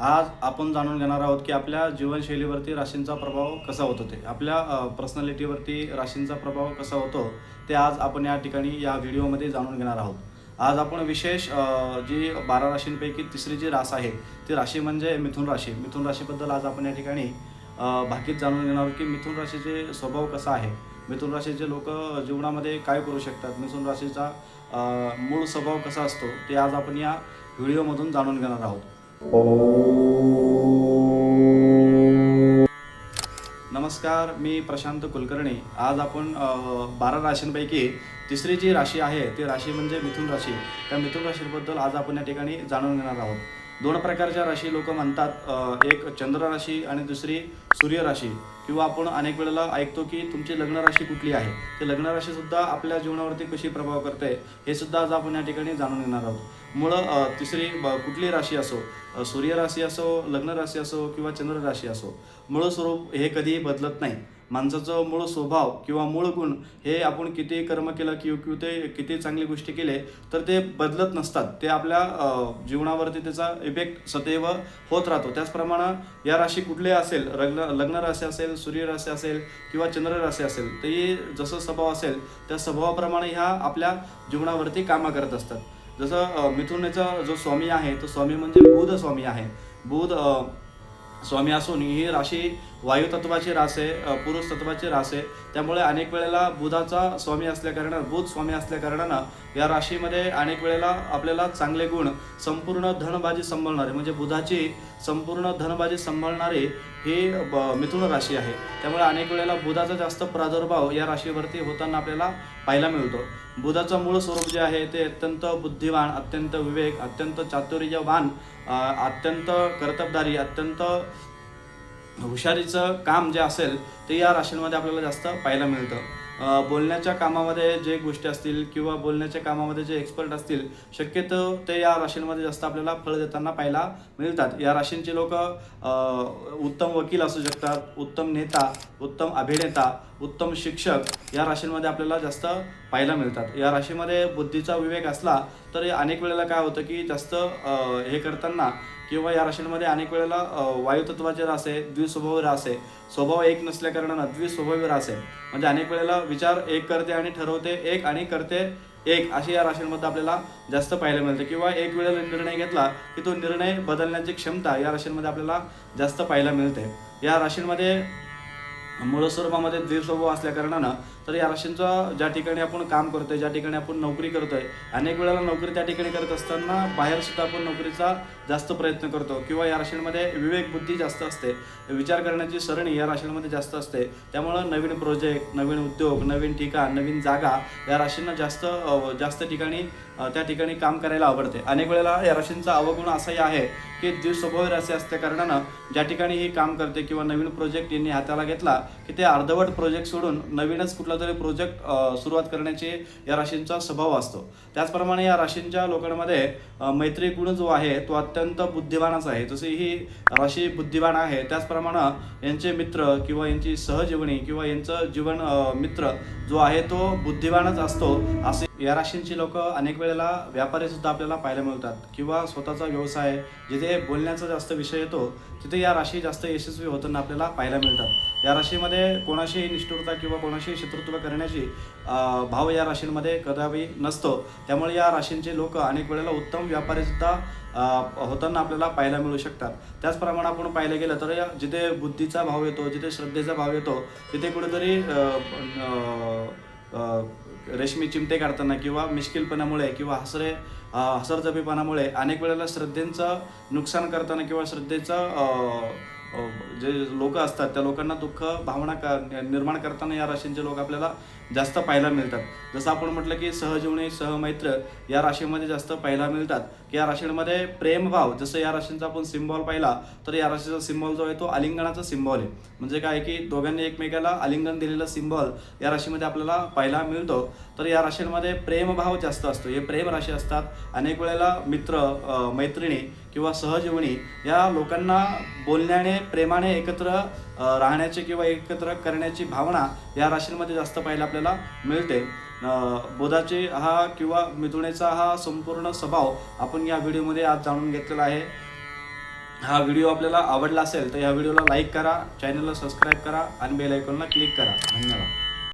आज आपण जाणून घेणार आहोत की आपल्या जीवनशैलीवरती राशींचा प्रभाव कसा होतो ते. आपल्या पर्सनॅलिटीवरती राशींचा प्रभाव कसा होतो ते आज आपण या ठिकाणी या व्हिडिओमध्ये जाणून घेणार आहोत. आज आपण विशेष जी बारा राशींपैकी तिसरी जी रास आहे ती राशी म्हणजे मिथुन राशी. मिथुन राशीबद्दल आज आपण या ठिकाणी भाकीत जाणून घेणार आहोत की मिथुन राशीचे स्वभाव कसा आहे. मिथुन राशीचे लोक जीवनामध्ये काय करू शकतात? मिथुन राशीचा मूळ स्वभाव कसा असतो ते आज आपण या व्हिडिओमधून जाणून घेणार आहोत. नमस्कार मी प्रशांत कुलकर्णी. आज आपण बारा राशींपैकी तिसरी जी राशी आहे ती राशी म्हणजे मिथुन राशी. त्या मिथुन राशीबद्दल आज आपण या ठिकाणी जाणून घेणार आहोत. दोन प्रकारच्या राशी लोक म्हणतात. एक चंद्र राशी आणि दुसरी सूर्य राशी. किंवा आपण अनेक वेळेला ऐकतो की तुमची लग्न राशी कुठली आहे? ते लग्न राशी सुद्धा आपल्या जीवनावरती कशी प्रभाव करते हे सुद्धा आज आपण या ठिकाणी जाणून येणार आहोत. मुळं तिसरी ब- कुठली राशी असो सूर्य राशी असो लग्न राशी असो किंवा चंद्र राशी असो मूळ स्वरूप हे कधीही बदलत नाही. माणसाचं मूळ स्वभाव किंवा मूळ गुण हे आपण किती कर्म केलं किंवा किंवा ते किती चांगली गोष्टी केले तर ते बदलत नसतात. ते आपल्या जीवनावरती त्याचा इफेक्ट सदैव होत राहतो. त्याचप्रमाणे या राशी कुठले असेल लग्न लग्न राशी असेल सूर्य राशी असेल किंवा चंद्र राशी असेल तर हे जसं स्वभाव असेल त्या स्वभावाप्रमाणे ह्या आपल्या जीवनावरती कामं करत असतात. जसं मिथुनेचा जो स्वामी आहे तो स्वामी म्हणजे बुध स्वामी आहे. बुध स्वामी असून ही राशी वायू तत्वाची रास आहे पुरुष तत्वाची रास आहे. त्यामुळे अनेक वेळेला बुधाचा स्वामी असल्याकारणानं बुध स्वामी असल्याकारणानं या राशीमध्ये अनेक वेळेला आपल्याला चांगले गुण संपूर्ण धनबाजी सांभाळणारे म्हणजे बुधाची संपूर्ण धनबाजी सांभाळणारी ही ब- मिथुन राशी आहे. त्यामुळे अनेक वेळेला बुधाचा जास्त प्रादुर्भाव या राशीवरती होताना आपल्याला पाहायला मिळतो. बुधाचं मूळ स्वरूप जे आहे ते अत्यंत बुद्धिवान अत्यंत विवेक अत्यंत चातुर्यवान अत्यंत कर्तबदारी अत्यंत हुशारीचं काम जे असेल ते या राशींमध्ये आपल्याला जास्त पाहायला मिळतं. बोलण्याच्या कामामध्ये जे गोष्टी असतील किंवा बोलण्याच्या कामामध्ये जे एक्सपर्ट असतील शक्यतो ते या राशींमध्ये जास्त आपल्याला फळ देताना पाहायला मिळतात. या राशींचे लोक उत्तम वकील असू शकतात उत्तम नेता उत्तम अभिनेता उत्तम शिक्षक या राशींमध्ये आपल्याला जास्त पाहायला मिळतात. या राशीमध्ये बुद्धीचा विवेक असला तर अनेक वेळेला काय होतं की जास्त हे करताना किंवा या राशींमध्ये अनेक वेळेला वायुतत्वाचे रास आहे द्विस्वभाव रास आहे. स्वभाव एक नसल्या कारणानं द्विस्वभावी रास आहे. म्हणजे अनेक वेळेला विचार एक करते आणि ठरवते एक आणि करते एक अशी या राशींमध्ये आपल्याला जास्त पाहायला मिळते. किंवा एक वेळेला निर्णय घेतला की तो निर्णय बदलण्याची क्षमता या राशींमध्ये आपल्याला जास्त पाहायला मिळते. या राशींमध्ये मूळ स्वरूपामध्ये द्विस्वभाव असल्या कारणानं तर या राशींचा ज्या ठिकाणी आपण काम करतोय ज्या ठिकाणी आपण नोकरी करतोय अनेक वेळेला नोकरी त्या ठिकाणी करत असताना बाहेर सुद्धा आपण नोकरीचा जास्त प्रयत्न करतो किंवा या राशींमध्ये विवेक बुद्धी जास्त असते. विचार करण्याची सरणी या राशींमध्ये जास्त असते. त्यामुळं नवीन प्रोजेक्ट नवीन उद्योग नवीन ठिकाण नवीन जागा या राशींना जास्त जास्त ठिकाणी त्या ठिकाणी काम करायला आवडते. अनेक वेळेला या राशींचा अवगुण असाही आहे की द्विस्वभावी राशी असल्या कारणानं ज्या ठिकाणी ही काम करते किंवा नवीन प्रोजेक्ट यांनी हाताला घेतला की ते अर्धवट प्रोजेक्ट सोडून नवीनच कुठला तरी प्रोजेक्ट सुरुवात करण्याची या राशींचा स्वभाव असतो. त्याचप्रमाणे या राशींच्या लोकांमध्ये मैत्री गुण जो आहे तो अत्यंत बुद्धिवानच आहे. जसे ही राशी बुद्धिवान आहे त्याचप्रमाणे यांचे मित्र किंवा यांची सहजीवनी किंवा यांचं जीवन मित्र जो आहे तो बुद्धिवानच असतो असे या राशींची लोक अनेक वेळेला व्यापारी सुद्धा आपल्याला पाहायला मिळतात. किंवा स्वतःचा व्यवसाय जिथे बोलण्याचा जास्त विषय येतो तिथे या राशी जास्त यशस्वी होताना आपल्याला पाहायला मिळतात. या राशीमध्ये कोणाशीही निष्ठुरता किंवा कोणाशी शत्रुत्व करण्याची भाव या राशींमध्ये कदापि नसतो. त्यामुळे या राशींचे लोक अनेक वेळेला उत्तम व्यापारी सुद्धा होताना आपल्याला पाहायला मिळू शकतात. त्याचप्रमाणे आपण पाहायला गेलं तर या जिथे बुद्धीचा भाव येतो जिथे श्रद्धेचा भाव येतो तिथे कुठेतरी रेशमी चिमटे काढताना किंवा मिश्किलपणामुळे किंवा हसरे अ, हसरजबीपणामुळे अनेक वेळेला श्रद्धेचं नुकसान करताना किंवा श्रद्धेचं जे लोक असतात त्या लोकांना दुःख भावना का निर्माण करताना या राशींचे लोक आपल्याला जास्त पाहायला मिळतात. जसं आपण म्हटलं की सहजीवनी सहमैत्र या राशीमध्ये जास्त पाहायला मिळतात. की या राशींमध्ये प्रेमभाव जसं या राशींचा आपण सिम्बॉल पाहिला तर या राशीचा सिम्बॉल जो आहे तो आलिंगनाचा सिम्बॉल आहे. म्हणजे काय की दोघांनी एकमेकाला आलिंगन दिलेला सिम्बॉल या राशीमध्ये आपल्याला पाहायला मिळतो. तर या राशींमध्ये प्रेमभाव जास्त असतो. हे प्रेम राशी असतात. अनेक वेळेला मित्र मैत्रिणी किंवा सहजीवनी या लोकांना बोलण्याने प्रेमाने एकत्र राहण्याची किंवा एकत्र करण्याची भावना या राशींमध्ये जास्त पाहायला आपल्याला मिळते. बुधाचे हा किंवा मिथुनेचा हा संपूर्ण स्वभाव आपण या व्हिडिओमध्ये आज जाणून घेतलेला आहे. हा व्हिडिओ आपल्याला आवडला असेल तर या व्हिडिओला लाईक करा चॅनलला सबस्क्राईब करा आणि बेल आयकॉनला क्लिक करा. धन्यवाद.